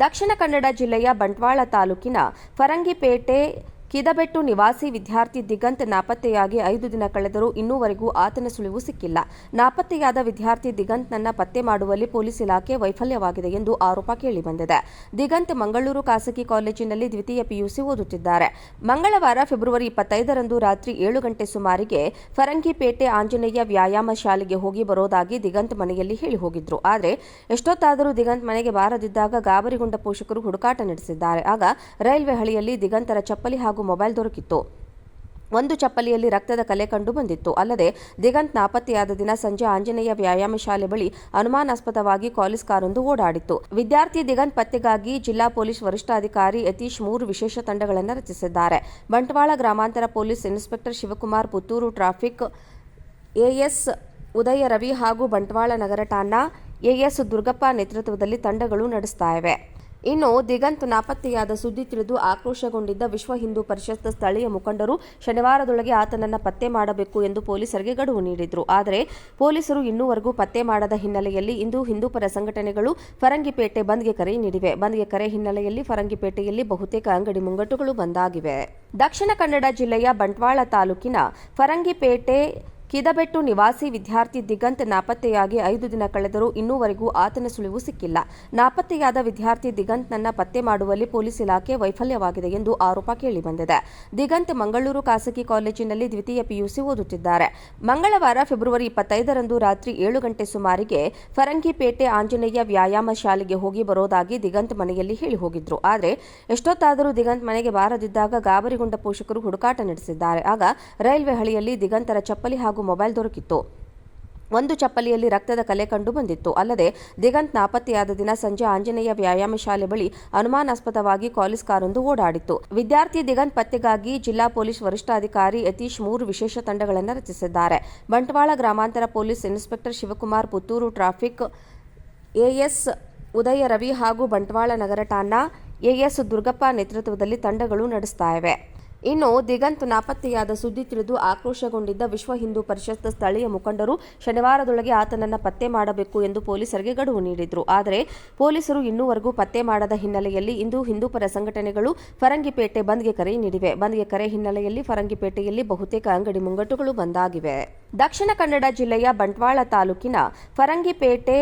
ದಕ್ಷಿಣ ಕನ್ನಡ ಜಿಲ್ಲೆಯ ಬಂಟ್ವಾಳ ತಾಲೂಕಿನ ಫರಂಗಿಪೇಟೆ ಕಿದಬೆಟ್ಟು ನಿವಾಸಿ ವಿದ್ಯಾರ್ಥಿ ದಿಗಂತ್ ನಾಪತ್ತೆಯಾಗಿ ಐದು ದಿನ ಕಳೆದರೂ ಇನ್ನೂವರೆಗೂ ಆತನ ಸುಳಿವು ಸಿಕ್ಕಿಲ್ಲ. ನಾಪತ್ತೆಯಾದ ವಿದ್ಯಾರ್ಥಿ ದಿಗಂತ್ನನ್ನ ಪತ್ತೆ ಮಾಡುವಲ್ಲಿ ಪೊಲೀಸ್ ಇಲಾಖೆ ವೈಫಲ್ಯವಾಗಿದೆ ಎಂದು ಆರೋಪ ಕೇಳಿಬಂದಿದೆ. ದಿಗಂತ್ ಮಂಗಳೂರು ಖಾಸಗಿ ಕಾಲೇಜಿನಲ್ಲಿ ದ್ವಿತೀಯ ಪಿಯುಸಿ ಓದುತ್ತಿದ್ದಾರೆ. ಮಂಗಳವಾರ ಫೆಬ್ರವರಿ ಇಪ್ಪತ್ತೈದರಂದು ರಾತ್ರಿ ಏಳು ಗಂಟೆ ಸುಮಾರಿಗೆ ಫರಂಗಿಪೇಟೆ ಆಂಜನೇಯ ವ್ಯಾಯಾಮ ಶಾಲೆಗೆ ಹೋಗಿ ಬರೋದಾಗಿ ದಿಗಂತ್ ಮನೆಯಲ್ಲಿ ಹೇಳಿ ಹೋಗಿದ್ರು. ಆದರೆ ಎಷ್ಟೊತ್ತಾದರೂ ದಿಗಂತ್ ಮನೆಗೆ ಬಾರದಿದ್ದಾಗ ಗಾಬರಿಗೊಂಡ ಪೋಷಕರು ಹುಡುಕಾಟ ನಡೆಸಿದ್ದಾರೆ. ಆಗ ರೈಲ್ವೆ ಹಳಿಯಲ್ಲಿ ದಿಗಂತರ ಚಪ್ಪಲಿ ಹಾಗೂ ಮೊಬೈಲ್ ದೊರಕಿತ್ತು. ಒಂದು ಚಪ್ಪಲಿಯಲ್ಲಿ ರಕ್ತದ ಕಲೆ ಕಂಡು ಬಂದಿತ್ತು. ಅಲ್ಲದೆ ದಿಗಂತ್ ನಾಪತ್ತೆಯಾದ ದಿನ ಸಂಜೆ ಆಂಜನೇಯ ವ್ಯಾಯಾಮ ಶಾಲೆ ಬಳಿ ಅನುಮಾನಾಸ್ಪದವಾಗಿ ಕಾಲೇಜ್ ಕಾರೊಂದು ಓಡಾಡಿತ್ತು. ವಿದ್ಯಾರ್ಥಿ ದಿಗಂತ್ ಪತ್ತೆಗಾಗಿ ಜಿಲ್ಲಾ ಪೊಲೀಸ್ ವರಿಷ್ಠಾಧಿಕಾರಿ ಯತೀಶ್ ಮೂರು ವಿಶೇಷ ತಂಡಗಳನ್ನು ರಚಿಸಿದ್ದಾರೆ. ಬಂಟ್ವಾಳ ಗ್ರಾಮಾಂತರ police inspector Shivakumar Puttur traffic AS Udaya Ravi ಹಾಗೂ ಬಂಟ್ವಾಳ ನಗರ ಠಾಣಾ ಎಎಸ್ ದುರ್ಗಪ್ಪ ನೇತೃತ್ವದಲ್ಲಿ ತಂಡಗಳು ನಡೆಸ್ತಾ ಇವೆ. ಇನ್ನು ದಿಗಂತ್ ನಾಪತ್ತೆಯಾದ ಸುದ್ದಿ ತಿಳಿದು ಆಕ್ರೋಶಗೊಂಡಿದ್ದ ವಿಶ್ವ ಹಿಂದೂ ಪರಿಷತ್ ಸ್ಥಳೀಯ ಮುಖಂಡರು ಶನಿವಾರದೊಳಗೆ ಆತನನ್ನ ಪತ್ತೆ ಮಾಡಬೇಕು ಎಂದು ಪೊಲೀಸರಿಗೆ ಗಡುವು ನೀಡಿದ್ರು. ಆದರೆ ಪೊಲೀಸರು ಇನ್ನೂವರೆಗೂ ಪತ್ತೆ ಮಾಡದ ಹಿನ್ನೆಲೆಯಲ್ಲಿ ಇಂದು ಹಿಂದೂಪರ ಸಂಘಟನೆಗಳು ಫರಂಗಿಪೇಟೆ ಬಂದ್ಗೆ ಕರೆ ನೀಡಿವೆ. ಬಂದ್ಗೆ ಕರೆ ಹಿನ್ನೆಲೆಯಲ್ಲಿ ಫರಂಗಿಪೇಟೆಯಲ್ಲಿ ಬಹುತೇಕ ಅಂಗಡಿ ಮುಂಗಟ್ಟುಗಳು ಬಂದಾಗಿವೆ. ದಕ್ಷಿಣ ಕನ್ನಡ ಜಿಲ್ಲೆಯ ಬಂಟ್ವಾಳ ತಾಲೂಕಿನ ಫರಂಗಿಪೇಟೆ ಕಿದಬೆಟ್ಟು ನಿವಾಸಿ ವಿದ್ಯಾರ್ಥಿ ದಿಗಂತ್ ನಾಪತ್ತೆಯಾಗಿ ಐದು ದಿನ ಕಳೆದರೂ ಇನ್ನೂವರೆಗೂ ಆತನ ಸುಳಿವು ಸಿಕ್ಕಿಲ್ಲ. ನಾಪತ್ತೆಯಾದ ವಿದ್ಯಾರ್ಥಿ ದಿಗಂತ್ನನ್ನ ಪತ್ತೆ ಮಾಡುವಲ್ಲಿ ಪೊಲೀಸ್ ಇಲಾಖೆ ವೈಫಲ್ಯವಾಗಿದೆ ಎಂದು ಆರೋಪ ಕೇಳಿಬಂದಿದೆ. ದಿಗಂತ್ ಮಂಗಳೂರು ಖಾಸಗಿ ಕಾಲೇಜಿನಲ್ಲಿ ದ್ವಿತೀಯ ಪಿಯುಸಿ ಓದುತ್ತಿದ್ದಾರೆ. ಮಂಗಳವಾರ ಫೆಬ್ರವರಿ ಇಪ್ಪತ್ತೈದರಂದು ರಾತ್ರಿ ಏಳು ಗಂಟೆ ಸುಮಾರಿಗೆ ಫರಂಗಿಪೇಟೆ ಆಂಜನೇಯ ವ್ಯಾಯಾಮ ಶಾಲೆಗೆ ಹೋಗಿ ಬರೋದಾಗಿ ದಿಗಂತ್ ಮನೆಯಲ್ಲಿ ಹೇಳಿ ಹೋಗಿದ್ರು. ಆದರೆ ಎಷ್ಟೊತ್ತಾದರೂ ದಿಗಂತ್ ಮನೆಗೆ ಬಾರದಿದ್ದಾಗ ಗಾಬರಿಗೊಂಡ ಪೋಷಕರು ಹುಡುಕಾಟ ನಡೆಸಿದ್ದಾರೆ. ಆಗ ರೈಲ್ವೆ ಹಳಿಯಲ್ಲಿ ದಿಗಂತರ ಚಪ್ಪಲಿ ಹಾಗೂ ಮೊಬೈಲ್ ದೊರಕಿತ್ತು. ಒಂದು ಚಪ್ಪಲಿಯಲ್ಲಿ ರಕ್ತದ ಕಲೆ ಕಂಡು ಬಂದಿತ್ತು. ಅಲ್ಲದೆ, ದಿಗಂತ್ ನಾಪತ್ತೆಯಾದ ದಿನ ಸಂಜೆ ಆಂಜನೇಯ ವ್ಯಾಯಾಮ ಶಾಲೆ ಬಳಿ ಅನುಮಾನಾಸ್ಪದವಾಗಿ ಕಾಲೇಜ್ ಕಾರೊಂದು ಓಡಾಡಿತ್ತು. ವಿದ್ಯಾರ್ಥಿ ದಿಗಂತ್ ಪತ್ತೆಗಾಗಿ ಜಿಲ್ಲಾ ಪೊಲೀಸ್ ವರಿಷ್ಠಾಧಿಕಾರಿ ಯತೀಶ್ ಮೂರು ವಿಶೇಷ ತಂಡಗಳನ್ನು ರಚಿಸಿದ್ದಾರೆ. ಬಂಟ್ವಾಳ ಗ್ರಾಮಾಂತರ police inspector Shivakumar Puttur traffic AS Udaya Ravi ಹಾಗೂ ಬಂಟ್ವಾಳ ನಗರ ಠಾಣಾ ಎಎಸ್ ದುರ್ಗಪ್ಪ ನೇತೃತ್ವದಲ್ಲಿ ತಂಡಗಳು ನಡೆಸ್ತಾ ಇನ್ನು ದಿಗಂತ್ ನಾಪತ್ತೆಯಾದ ಸುದ್ದಿ ತಿಳಿದು ಆಕ್ರೋಶಗೊಂಡಿದ್ದ ವಿಶ್ವ ಹಿಂದೂ ಪರಿಷತ್ ಸ್ಥಳೀಯ ಮುಖಂಡರು ಶನಿವಾರದೊಳಗೆ ಆತನನ್ನು ಪತ್ತೆ ಮಾಡಬೇಕು ಎಂದು ಪೊಲೀಸರಿಗೆ ಗಡುವು ನೀಡಿದ್ರು. ಆದರೆ ಪೊಲೀಸರು ಇನ್ನೂವರೆಗೂ ಪತ್ತೆ ಮಾಡದ ಹಿನ್ನೆಲೆಯಲ್ಲಿ ಇಂದು ಹಿಂದೂಪರ ಸಂಘಟನೆಗಳು ಫರಂಗಿಪೇಟೆ ಬಂದ್ಗೆ ಕರೆ ನೀಡಿವೆ. ಬಂದ್ಗೆ ಕರೆ ಹಿನ್ನೆಲೆಯಲ್ಲಿ ಫರಂಗಿಪೇಟೆಯಲ್ಲಿ ಬಹುತೇಕ ಅಂಗಡಿ ಮುಂಗಟ್ಟುಗಳು ಬಂದಾಗಿವೆ. ದಕ್ಷಿಣ ಕನ್ನಡ ಜಿಲ್ಲೆಯ ಬಂಟ್ವಾಳ ತಾಲೂಕಿನ ಫರಂಗಿಪೇಟೆ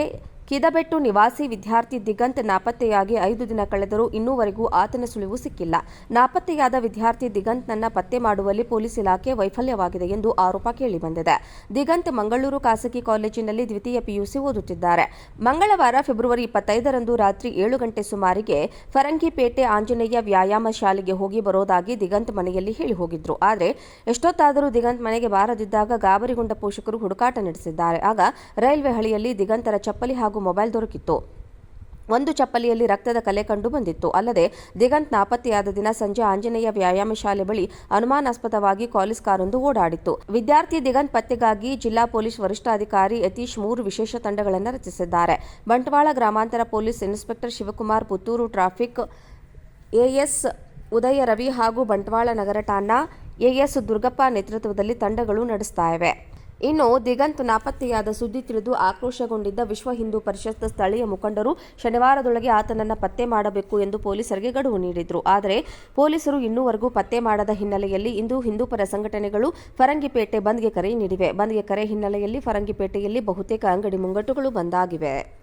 ಕಿದಬೆಟ್ಟು ನಿವಾಸಿ ವಿದ್ಯಾರ್ಥಿ ದಿಗಂತ್ ನಾಪತ್ತೆಯಾಗಿ ಐದು ದಿನ ಕಳೆದರೂ ಇನ್ನೂವರೆಗೂ ಆತನ ಸುಳಿವು ಸಿಕ್ಕಿಲ್ಲ. ನಾಪತ್ತೆಯಾದ ವಿದ್ಯಾರ್ಥಿ ದಿಗಂತ್ನನ್ನ ಪತ್ತೆ ಮಾಡುವಲ್ಲಿ ಪೊಲೀಸ್ ಇಲಾಖೆ ವೈಫಲ್ಯವಾಗಿದೆ ಎಂದು ಆರೋಪ ಕೇಳಿಬಂದಿದೆ. ದಿಗಂತ್ ಮಂಗಳೂರು ಖಾಸಗಿ ಕಾಲೇಜಿನಲ್ಲಿ ದ್ವಿತೀಯ ಪಿಯುಸಿ ಓದುತ್ತಿದ್ದಾರೆ. ಮಂಗಳವಾರ ಫೆಬ್ರವರಿ ಇಪ್ಪತ್ತೈದರಂದು ರಾತ್ರಿ ಏಳು ಗಂಟೆ ಸುಮಾರಿಗೆ ಫರಂಗಿಪೇಟೆ ಆಂಜನೇಯ ವ್ಯಾಯಾಮ ಶಾಲೆಗೆ ಹೋಗಿ ಬರೋದಾಗಿ ದಿಗಂತ್ ಮನೆಯಲ್ಲಿ ಹೇಳಿ ಹೋಗಿದ್ರು. ಆದರೆ ಎಷ್ಟೊತ್ತಾದರೂ ದಿಗಂತ್ ಮನೆಗೆ ಬಾರದಿದ್ದಾಗ ಗಾಬರಿಗೊಂಡ ಪೋಷಕರು ಹುಡುಕಾಟ ನಡೆಸಿದ್ದಾರೆ. ಆಗ ರೈಲ್ವೆ ಹಳಿಯಲ್ಲಿ ದಿಗಂತರ ಚಪ್ಪಲಿ ಹಾಗೂ ಮೊಬೈಲ್ ದೊರಕಿತ್ತು. ಒಂದು ಚಪ್ಪಲಿಯಲ್ಲಿ ರಕ್ತದ ಕಲೆ ಕಂಡು ಬಂದಿತ್ತು. ಅಲ್ಲದೆ, ದಿಗಂತ್ ನಾಪತ್ತೆಯಾದ ದಿನ ಸಂಜೆ ಆಂಜನೇಯ ವ್ಯಾಯಾಮ ಶಾಲೆ ಬಳಿ ಅನುಮಾನಾಸ್ಪದವಾಗಿ ಕಾಲೇಜ್ ಕಾರೊಂದು ಓಡಾಡಿತ್ತು. ವಿದ್ಯಾರ್ಥಿ ದಿಗಂತ್ ಪತ್ತೆಗಾಗಿ ಜಿಲ್ಲಾ ಪೊಲೀಸ್ ವರಿಷ್ಠಾಧಿಕಾರಿ ಯತೀಶ್ ಮೂರು ವಿಶೇಷ ತಂಡಗಳನ್ನು ರಚಿಸಿದ್ದಾರೆ. ಬಂಟ್ವಾಳ ಗ್ರಾಮಾಂತರ police inspector Shivakumar Puttur traffic AS Udaya Ravi ಹಾಗೂ ಬಂಟ್ವಾಳ ನಗರ ಠಾಣಾ ಎಎಸ್ ದುರ್ಗಪ್ಪ ನೇತೃತ್ವದಲ್ಲಿ ತಂಡಗಳು ನಡೆಸ್ತಾ ಇವೆ. ಇನ್ನು ದಿಗಂತ್ ನಾಪತ್ತೆಯಾದ ಸುದ್ದಿ ತಿಳಿದು ಆಕ್ರೋಶಗೊಂಡಿದ್ದ ವಿಶ್ವ ಹಿಂದೂ ಪರಿಷತ್ ಸ್ಥಳೀಯ ಮುಖಂಡರು ಶನಿವಾರದೊಳಗೆ ಆತನನ್ನು ಪತ್ತೆ ಮಾಡಬೇಕು ಎಂದು ಪೊಲೀಸರಿಗೆ ಗಡುವು ನೀಡಿದ್ರು. ಆದರೆ ಪೊಲೀಸರು ಇನ್ನೂವರೆಗೂ ಪತ್ತೆ ಮಾಡದ ಹಿನ್ನೆಲೆಯಲ್ಲಿ ಇಂದು ಹಿಂದೂಪರ ಸಂಘಟನೆಗಳು ಫರಂಗಿಪೇಟೆ ಬಂದ್ಗೆ ಕರೆ ನೀಡಿವೆ. ಬಂದ್ಗೆ ಕರೆ ಹಿನ್ನೆಲೆಯಲ್ಲಿ ಫರಂಗಿಪೇಟೆಯಲ್ಲಿ ಬಹುತೇಕ ಅಂಗಡಿ ಮುಂಗಟ್ಟುಗಳು ಬಂದಾಗಿವೆ